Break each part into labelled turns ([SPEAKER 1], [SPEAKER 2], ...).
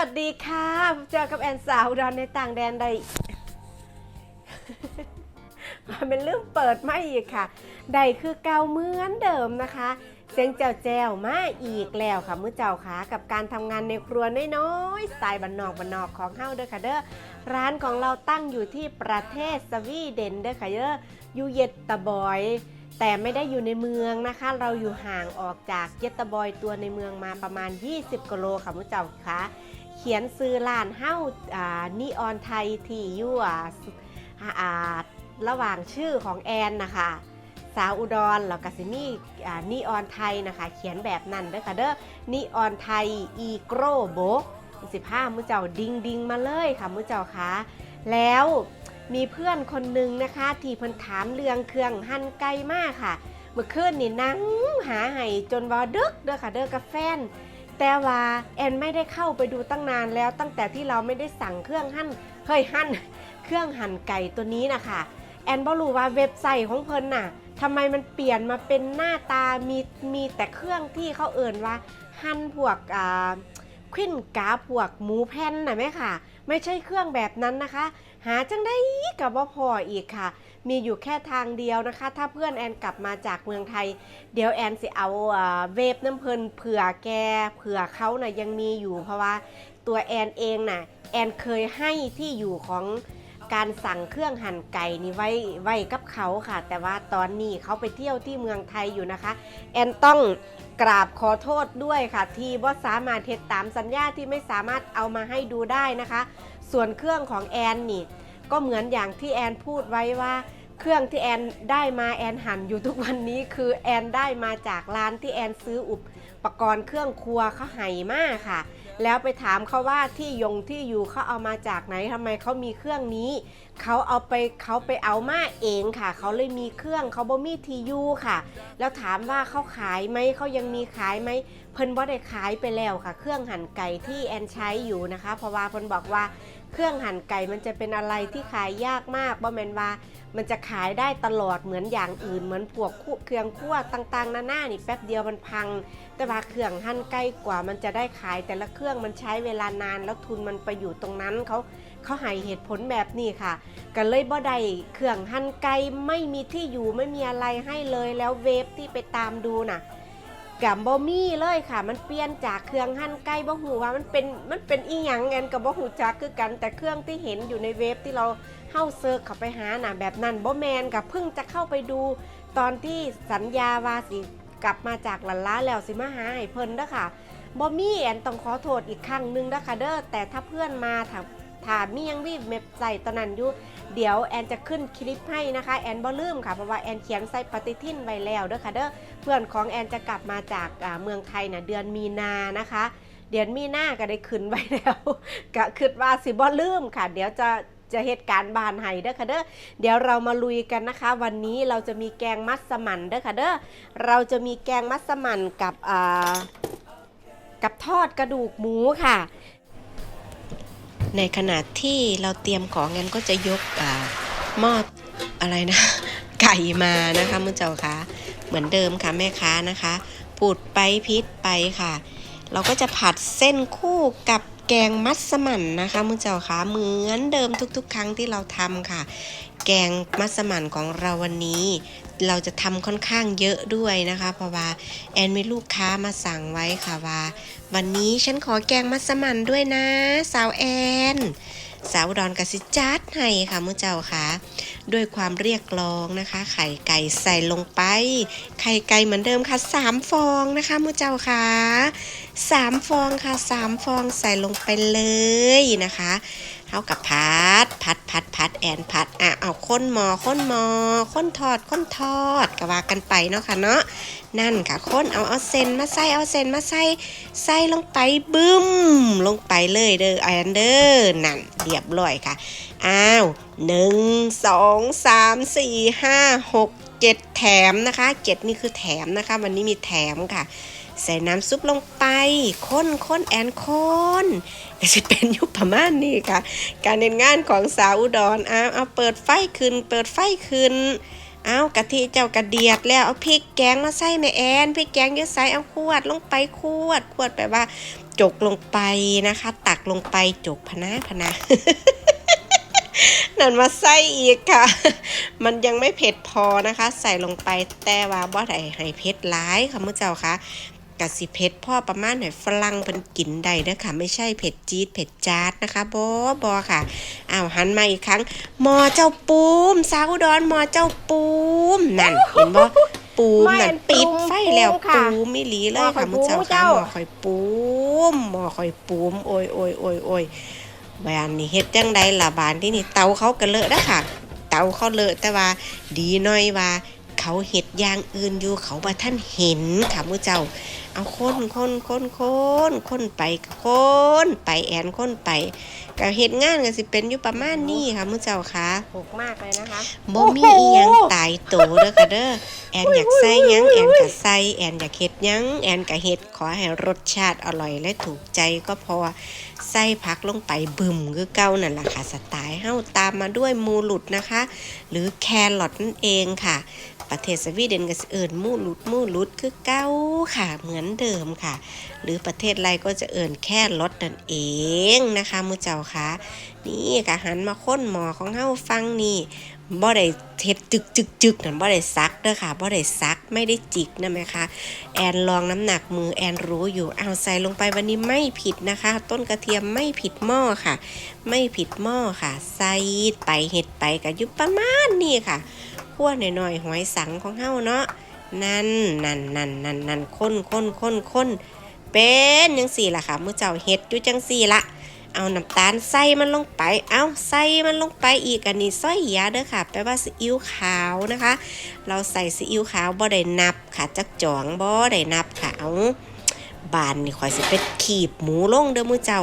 [SPEAKER 1] วัสดีค่ะ เจอกับแอนสาวดอนในต่างแดนใดมันเป็นเรื่องเปิดไม่อีกค่ะ ใดคือเก่าเหมือนเดิมนะคะ เสียงแจวแจวมาอีกแล้วค่ะมื้อเจ้าค่ะกับการทำงานในครัวน้อยๆสไตล์บันนอกบันนอกของเฮาเด้อค่ะเด้อร้านของเราตั้งอยู่ที่ประเทศสวีเดนเด้อค่ะเด้อยูเยตตะบอยแต่ไม่ได้อยู่ในเมืองนะคะ เราอยู่ห่างออกจากเยตตะบอยตัวในเมืองมาประมาณ 20กิโลค่ะมื้อเจ้าค่ะ เขียนซื้อร้านเฮ้าานีออนไทยที่อยู่ระหว่างชื่อของแอนนะคะ สาวอุดรแล้วก็สิมี่นีออนไทยนะคะ เขียนแบบนั้นเด้อค่ะเด้อนีออนไทยอีโกรโบสิบห้ามือเจ้าดิงดิงมาเลยค่ะมือเจ้าคะแล้วมีเพื่อนคนหนึ่งนะคะ ที่เพิ่นถามเรื่องเครื่องหั่นไก่มากค่ะ เมื่อคืนนี่นั่งหาให้จนว่าดึกเด้อค่ะเด้อกับแฟน แต่ว่าแอนไม่ได้เข้าไปดูตั้งนานแล้ว ตั้งแต่ที่เราไม่ได้สั่งเครื่องหั่นเฮ้ยหั่นเครื่องหั่นไก่ตัวนี้นะคะแอนบ่รู้ว่าเว็บไซต์ของเพิ่นน่ะทำไมมันเปลี่ยนมาเป็นหน้าตามีมีแต่เครื่องที่เขาเอ่นว่า หั่นพวกอ่าขวิ้นกาพวกหมูแผ่นน่ะแม่ค่ะ ไม่ใช่เครื่องแบบนั้นนะคะ หาจังได้กับบ่าพออีกค่ะ มีอยู่แค่ทางเดียวนะคะ ถ้าเพื่อนแอนกลับมาจากเมืองไทย เดี๋ยวแอนสิเอาเวฟน้ำเพลินเผื่อแกเผื่อเขานะ่ะยังมีอยู่เพราะว่าตัวแอนเองน่ะแอนเคยให้ที่อยู่ของการสั่งเครื่องหั่นไก่นี่ไว้ไว้กับเขาค่ะ แต่ว่าตอนนี้เขาไปเที่ยวที่เมืองไทยอยู่นะคะ แอนต้องกราบขอโทษด้วยค่ะ ที่ว่าสามารถเทดตามสัญญาที่ไม่สามารถเอามาให้ดูได้นะคะ ส่วนเครื่องของแอนนี่ ก็เหมือนอย่างที่แอนพูดไว้ว่า เครื่องที่แอนได้มาแอนหันอยู่ทุกวันนี้คือแอนได้มาจากร้านที่แอนซื้ออุปกรณ์เครื่องครัวเขาให้มากค่ะ แล้วไปถามเขาว่าที่ยงที่อยู่เขาเอามาจากไหนทำไมเขามีเครื่องนี้เขาเอาไปเขาไปเอามาเองค่ะ เขาเลยมีเครื่องเขาบ่มีทียูค่ะ แล้วถามว่าเขาขายไหมเขายังมีขายไหม พิ่นบ่ได้ขายไปแล้วค่ะ เครื่องหั่นไก่ที่แอนใช้อยู่นะคะ เพราะว่าเพิ่นบอกว่าเครื่องหั่นไก่มันจะเป็นอะไรที่ขายยากมากบ่แมนว่ามันจะขายได้ตลอดเหมือนอย่างอื่นเหมือนพวกคเครื่องคั่วต่างๆหน้าๆนี่แป๊บเดียวมันพัง แต่ว่าเครื่องหั่นไก่กว่ามันจะได้ขายแต่ละเครื่องมันใช้เวลานานแล้วทุนมันไปอยู่ตรงนั้นเขาเขาให้เหตุผลแบบนี้ค่ะก็เลยบ่ได้เครื่องหั่นไก่ไม่มีที่อยู่ไม่มีอะไรให้เลยแล้วเวฟที่ไปตามดูน่ะ กับบ่มีเลยค่ะ มันเปลี่ยนจากเครื่องหั่นไก่บ่หูว่ามันเป็นมันเป็นอีหยังแอนกับบ่หูจักคือกันแต่เครื่องที่เห็นอยู่ในเวฟที่เราเข้าเซิร์ชเข้าไปหาหน่ะแบบนั้นบ่แมนกับเพิ่งจะเข้าไปดู ตอนที่สัญญาวาสิกลับมาจากหลันล้าแล้วสิมาหาให้เพิ่นเด้อค่ะบ่มีแอนต้องขอโทษอีกครั้งหนึงด้ค่ะเด้อแต่ถ้าเพื่อนมาถ้า ถ้ามียังวีเว็บไซต์ตอนนั้นอยู่เดี๋ยวแอนจะขึ้นคลิปให้นะคะแอนบ่ลืมค่ะเพราะว่าแอนเขียนใส่ปฏิทินไว้แล้วเด้อค่ะเด้อเพื่อนของแอนจะกลับมาจากเมืองไทยน่ะเดือนมีนานะคะ เดือนมีนาก็ได้ขึ้นไว้แล้วก็คิดว่าสิบ่ลืมค่ะ เดี๋ยวจะจะเหตุการณ์บานไห้เด้อค่ะเด้อ เดี๋ยวเรามาลุยกันนะคะ วันนี้เราจะมีแกงมัสมั่นเด้อค่ะเด้อ เราจะมีแกงมัสมั่นกับกับทอดกระดูกหมูค่ะ ในขณะที่เราเตรียมของงั้นก็จะยกหม้ออะไรนะ ไก่มานะคะมือเจ้าคะเหมือนเดิมค่ะแม่ค้านะคะปูดไปพิษไปค่ะ เราก็จะผัดเส้นคู่กับแกงมัสมั่นนะคะมือเจ้าคะเหมือนเดิมทุกๆ ครั้งที่เราทำค่ะ แกงมัสมั่นของเราวันนี้ เราจะทำค่อนข้างเยอะด้วยนะคะ เพราะว่าแอนมีลูกค้ามาสั่งไว้ค่ะว่า วันนี้ฉันขอแกงมัสมั่นด้วยนะ สาวแอน สาวดอนกสิจัดให้ค่ะมือเจ้าค่ะ ด้วยความเรียกร้องนะคะ ไข่ไก่ใส่ลงไป ไข่ไก่เหมือนเดิมค่ะสามฟองนะคะมือเจ้าค่ะ สามฟองค่ะสามฟองใส่ลงไปเลยนะคะเท่ากับพัด พัดพัดพัดแอนพัดอะเอาค้นหมอค้นหมอค้นทอดค้นทอดก็ว่ากันไปเนาะค่ะเนาะนั่นค่ะค้นเอาเอาเส้นมาใส่เอาเส้นมาใส่ใส่ลงไปบึ้มลงไปเลยเด้อแอนเดอร์นั่นเรียบร้อยค่ะอ้าวหนึ่งสองสามสี่ห้าหก เจ็ดแถมนะคะเจ็ดนี่คือแถมนะคะ วันนี้มีแถมค่ะ ใส่น้ำซุปลงไปค้นค้นแอนค้นก็จะเป็นยุประมาณนี้ค่ะ การเน้นงานของสาวอุดรอ้าวเอาเปิดไฟขึ้น เปิดไฟขึ้นเอากะทิเจ้ากระเดียดแล้วเอาพริกแกงมาใส่แม่แอนพริกแกงอยืดใส่เอาขวดลงไปขวดขวดแปลว่า
[SPEAKER 2] จกลงไปนะคะ ตักลงไปจกพนะพนะ นั่นมาใส่อีกค่ะ มันยังไม่เผ็ดพอนะคะ ใส่ลงไปแต่ว่าบ่ได้ให้เผ็ดร้ายค่ะมื้อเจ้าค่ะกะสิเผ็ดพ่อประมาณให้ฝรั่งเพิ่นกินได้เด้อค่ะไม่ใช่เผ็ดจี๊ดเผ็ดจ๊าดนะคะบ่บ่ค่ะอ้าวหันมาอีกครั้งหมอเจ้าปูมสาวอุดรหมอเจ้าปูมนั่นเห็นบ่ปูมนั่นปิดไฟแล้วปูมไม่หลีเลยค่ะมื้อเจ้าค่ะหมอข่อยปูมหมอข่อยปูมโอยโอยโอยโอย บานนี่เฮ็ดจังใดล่ะบานที่นี่เตาเขาก็เลอะนะค่ะ เตาเขาเลอะแต่ว่าดีหน่อยว่า เขาเฮ็ดอย่างอื่นอยู่เขาบ่ท่านเห็นค่ะมื้อเจ้า เอาคนคนคนคนคนไปก็คนไปแอนคนไปก็เฮ็ดงานก็สิเป็นอยู่ประมาณนี้ค่ะมื้อเจ้าค่ะ
[SPEAKER 1] หกมากเลยนะคะ
[SPEAKER 2] บ่มีอีหยังตายโตเด้อค่ะเด้อแอนอยากใส่หยังแอนก็ใส่แอนอยากเฮ็ดหยังแอนก็เฮ็ดขอให้รสชาติอร่อยและถูกใจก็พอใส่ผักลงไปบึมคือเก่านั่นล่ะค่ะสไตล์เฮาตามมาด้วยมูหลุดนะคะ หรือแครอทนั่นเองค่ะ ประเทศสวีเดนก็สิเอิ้นมูหลุดมูหลุดคือเก่าค่ะเหมือนเดิมค่ะ หรือประเทศไรก็จะเอิ้นแค่รถนั่นเองนะคะมือเจ้าค่ะนี่กะหันมาค้นหมอของเฮาฟังนี่บ่ได้เฮ็ดจึกจึกจึกนั่นบ่ได้ซักเด้อค่ะบ่ได้ซักไม่ได้จิกนะแม่คะแอนลองน้ำหนักมือแอนรู้อยู่เอาใส่ลงไปวันนี้ไม่ผิดนะคะ ต้นกระเทียมไม่ผิดหม้อค่ะ ไม่ผิดหม้อค่ะ ใส่ไปเห็ดไปก็อยู่ประมาณนี้ค่ะ คั่วหน่อยๆหอยสังของเฮาเนาะนั่นนั่นนั่นนั่นนั่นข้นข้นข้นข้นเป็นจังสี่ล่ะค่ะมือเจ้าเฮ็ดอยู่จังสี่ละเอาน้ำตาลใส่มันลงไป เอาใส่มันลงไปอีกอันนี้ซอยยาเด้อค่ะแปลว่าซีอิ๊วขาวนะคะ เราใส่ซีอิ๊วขาวบ่ได้นับค่ะจักจ่องบ่ได้นับค่ะเอาบานนี่ขอยสิไปขีบหมูลงเด้อมือเจ้า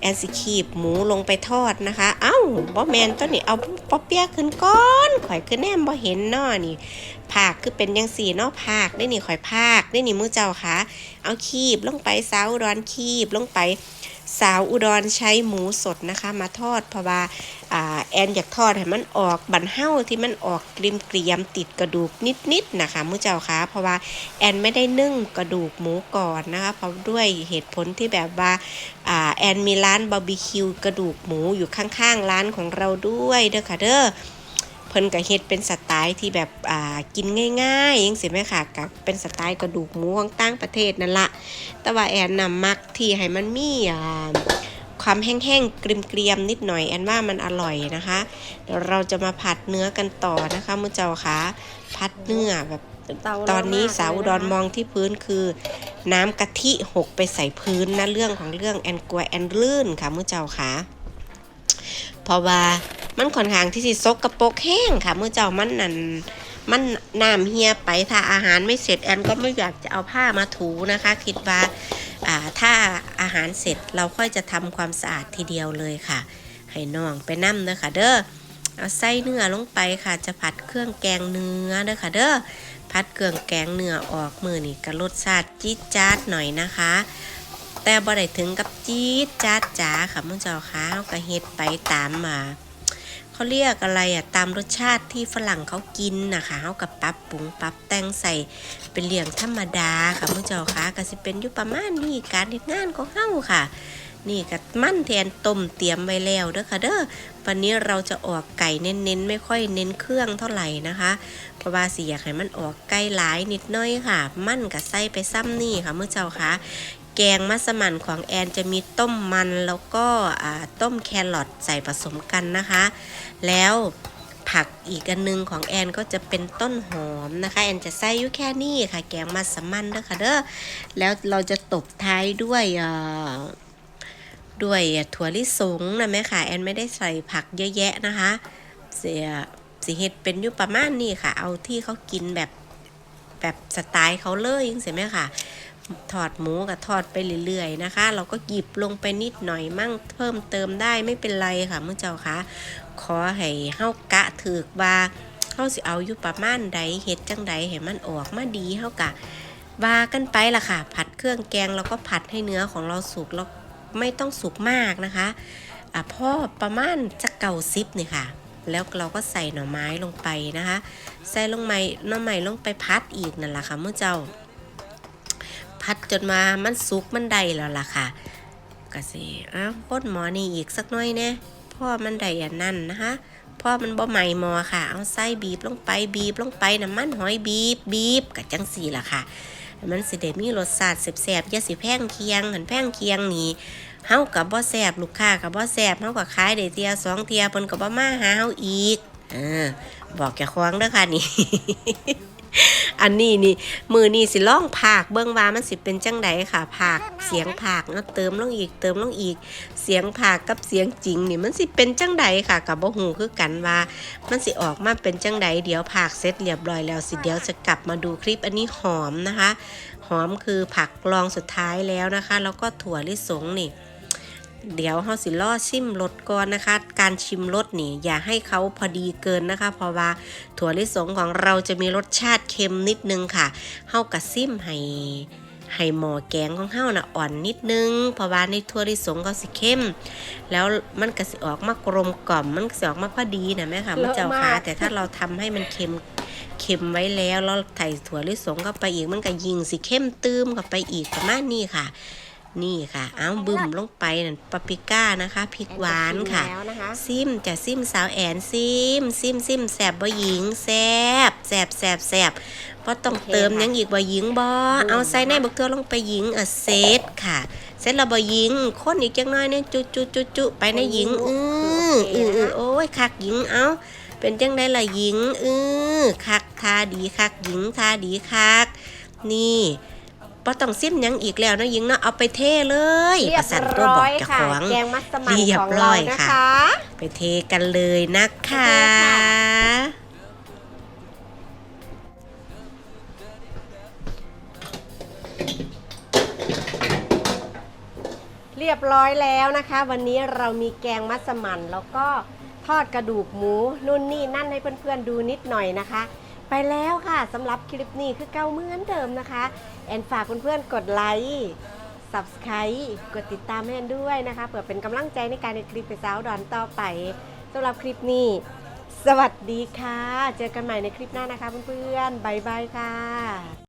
[SPEAKER 2] แอนสิคีบหมูลงไปทอดนะคะ เอ้าบอแมนตัวนี้เอาป๊อเปียขึ้นก้อนข่อยคือแนมบอเห็นนาะนี่ภาคคือเป็นยังสี่นอผักได้นี่ข่อยผักได้นี่มือเจ้าค่ะ เอาคีบลงไปเสาดร้อนคีบลงไป สาวอุดรใช้หมูสดนะคะ มาทอดเพราะว่าแอนอยากทอดให้มันออกบันเห่าที่มันออกกริมเกรียมๆติดกระดูกนิดๆนะคะมุเจ้าคะเพราะว่าแอนไม่ได้นึ่งกระดูกหมูก่อนนะคะเพราะด้วยเหตุผลที่แบบว่าแอนมีร้านบาร์บีคิวกระดูกหมูอยู่ข้างๆร้านของเราด้วยเด้อค่ะเด้อ เพิ่นก็เฮ็ดเป็นสไตล์ที่แบบอ่ากินง่ายๆยังสิแม่ค่ะกับเป็นสไตล์กระดูกหมูของต่างประเทศนั่นละแต่ว่าแอนนำมักที่ให้มันมีอ่าความแห้งๆเกรียมๆนิดหน่อยแอนว่ามันอร่อยนะคะเดี๋ยวเราจะมาผัดเนื้อกันต่อนะคะมุอเจ้าคะผัดเนื้อแบบ
[SPEAKER 1] เตา
[SPEAKER 2] ตอนนี้
[SPEAKER 1] ร้มก
[SPEAKER 2] สาวอุดรมองที่พื้นคือ น้ำกะทิหกไปใส่พื้นนะเรื่องของเรื่องแอนกลัวแอนลื่นค่ะมุอเจ้าคะเพราะว่า มันค่อนข้างที่สิซกกระโปกแห้งค่ะเมุอเจ้ามันนั่นมันน้ำเฮียไปถ้าอาหารไม่เสร็จแอนก็ไม่อยากจะเอาผ้ามาถูนะคะ คิดว่าถ้าอาหารเสร็จเราค่อยจะทำความสะอาดทีเดียวเลยค่ะ ให้น้องไปนั่มเด้อค่ะเด้อเอาไส้เนื้อลงไปค่ะ จะผัดเครื่องแกงเนื้อเด้อค่ะเด้อผัดเครื่องแกงเนื้อออกมือนี่ก็รสชาติจี๊ดจ๊าดหน่อยนะคะ แต่บ่ได้ถึงกับจี๊ดจ๊าดจ๋าค่ะมุ่งเจ้าค่ะเขาก็เฮ็ดไปตามมา เขาเรียกอะไรอะตามรสชาติที่ฝรั่งเขากินนะคะเขากับปรับปรุงปรับแต่งใส่เป็นเลี้ยงธรรมดาค่ะมุ่งเจ้าค่ะก็สิเป็นอยู่ประมาณนี้การเฮ็ดงานของเฮาค่ะ นี่ก็มั่นแทนต้มเตรียมไว้แล้วเด้อค่ะเด้อวันนี้เราจะออกไก่เน้นๆ ไม่ค่อยเน้นเครื่องเท่าไหร่นะคะ เพราะว่าสิอยากให้มันออกไก่หลายนิดน้อยค่ะ มั่นกับไส้ไปซ้ำนี่ค่ะเมื่อเจ้าค่ะ แกงมัสมั่นของแอนจะมีต้มมันแล้วก็ต้มแครอทใส่ผสมกันนะคะ แล้วผักอีกอันนึงของแอนก็จะเป็นต้นหอมนะคะ แอนจะใส่อยู่แค่นี้ค่ะ แกงมัสมั่นเด้อค่ะเด้อแล้วเราจะตบท้ายด้วยด้วยถั่วลิสงนะแม่ค่ะ แอนไม่ได้ใส่ผักเยอะแยะนะคะ เสียสีเห็ดเป็นอยู่ประมาณนี้ค่ะ เอาที่เขากินแบบแบบสไตล์เขาเลยยังเสียไหมค่ะ ทอดหมูกับทอดไปเรื่อยๆนะคะ เราก็หยิบลงไปนิดหน่อยมั่งเพิ่มเติมได้ไม่เป็นไรค่ะเมื่อเจ้าค่ะขอให้เฮากะถือกว่าเฮาสิเอาอยู่ประมาณใดเฮ็ดจังใดให้มันออกมาดีเฮากะว่ากันไปล่ะค่ะ ผัดเครื่องแกงแล้วก็ผัดให้เนื้อของเราสุกแล้วไม่ต้องสุกมากนะคะอะพ่อประมาณจะเก่าซิปนี่ยค่ะ แล้วเราก็ใส่หน่อไม้ลงไปนะคะ ใส่ลงไม้หน่อไม้ลงไปพัดอีกนั่นแหละค่ะเมื่อเจ้า พัดจนมามันสุกมันได้แล้วล่ะค่ะก็สิอ้าวพ่นหมอนี่อีกสักหน่อยแน่พ่อมันได้อันนั้นนะคะพ่อมันบ่ใหม่หมอค่ะ เอาไส้บีบลงไปบีบลงไปน้ำมันหอยบีบบีบกับจังสีล่ะค่ะ มันสิได้มีรสชาติแสบๆย่าสิแพงเคียงหันแพงเคียงนี่เฮากับบ่แสบลูกค้ากับบ่แสบเฮาก็ขายได้เทียสองเทียเพิ่นก็บ่มาหาเฮาอีก เออ บอกแกควางเด้อค่ะนี่ อันนี้นี่มือนี่สิล่องผากเบิ่งว่ามันสิเป็นจังไดค่ะผากเสียงผากเนาะเติมลงอีกเติมลงอีก เสียงผากกับเสียงจริงนี่มันสิเป็นจังไดค่ะกับบ่ฮู้คือกันว่า มันสิออกมาเป็นจังไดเดี๋ยวผากเสร็จเรียบร้อยแล้วสิเดี๋ยวจะกลับมาดูคลิปอันนี้หอมนะคะ หอมคือผักรองสุดท้ายแล้วนะคะ แล้วก็ถั่วลิสงนี่ เดี๋ยวเฮาสิล่อชิมรสก่อนนะคะ การชิมรสนี่อย่าให้เขาพอดีเกินนะคะ เพราะว่าถั่วลิสงของเราจะมีรสชาติเค็มนิดนึงค่ะเฮากระซิมให้ให้หมอแกงของเฮาน่ะอ่อนนิดนึง เพราะว่าในถั่วลิสงก็สิเข้ม แล้วมันก็สิออกมากลมกล่อม มันก็สิออกมาพอดีนะแม่ค่ะ
[SPEAKER 1] เล
[SPEAKER 2] มัน
[SPEAKER 1] อะ
[SPEAKER 2] เจ้ามา
[SPEAKER 1] ก
[SPEAKER 2] ค่ะแต่ถ้าเราทำให้มันเค็มเค็มไว้แล้วแล้วใส่ถั่วลิสงเข้าไปอีกมันก็ยิงสิเข้มตื้มเข้าไปอีกประมาณนี้ค่ะ นี่ค่ะ เอาบึ้มลงไปนั่นปาปริก้านะคะพริกหวานค่ะ
[SPEAKER 1] แล้วนะคะ
[SPEAKER 2] ซิมจะซิมสาวแอนซิม ซิมซิมแสบบ่หญิงแสบแสบแสบแสบเพราะต้อง
[SPEAKER 1] โอเค
[SPEAKER 2] เติม
[SPEAKER 1] ค่ะ
[SPEAKER 2] หยังอีกบ่หญิงบ่
[SPEAKER 1] อืม
[SPEAKER 2] เอาใส่ในบักเทือลงไปหญิงเออเซตค่ะ เสร็จแล้วบ่หญิงคนอีกจังน้อยเนี่ยจุจุจุจุไปนะหญิงอืออืออือโอ้ยคักหญิงเอาเป็นจังไดล่ะหญิงอือคักทาดีคักหญิงทาดีคัก นี่ บ่ต้องซิมหยังอีกแล้วนะหญิงเนาะเอาไปเทเลย
[SPEAKER 1] เรีย
[SPEAKER 2] ป
[SPEAKER 1] บ
[SPEAKER 2] ระสันตัว
[SPEAKER 1] ร้
[SPEAKER 2] บอ
[SPEAKER 1] อกย
[SPEAKER 2] เจ้า
[SPEAKER 1] ค่ะ
[SPEAKER 2] ของ
[SPEAKER 1] แกงมัสมั่น
[SPEAKER 2] เรียบ
[SPEAKER 1] ของ
[SPEAKER 2] ร้
[SPEAKER 1] เรา
[SPEAKER 2] อย
[SPEAKER 1] นะ
[SPEAKER 2] ค่ะ
[SPEAKER 1] คะ
[SPEAKER 2] ไปเทกันเลยนะคะ
[SPEAKER 1] โอเคค่ะเรียบร้อยแล้วนะคะ วันนี้เรามีแกงมัสมั่นแล้วก็ทอดกระดูกหมู นู่นนี่นั่นให้เพื่อนๆดูนิดหน่อยนะคะ ไปแล้วค่ะสำหรับคลิปนี้คือเก่าเหมือนเดิมนะคะ แอนฝากเพื่อนๆกดไลค์ subscribe กดติดตามแอนด้วยนะคะเพื่อเป็นกำลังใจในการในคลิปไปสาวดอนต่อไปสำหรับคลิปนี้ สวัสดีค่ะ เจอกันใหม่ในคลิปหน้านะคะเพื่อนๆบ๊ายบายค่ะ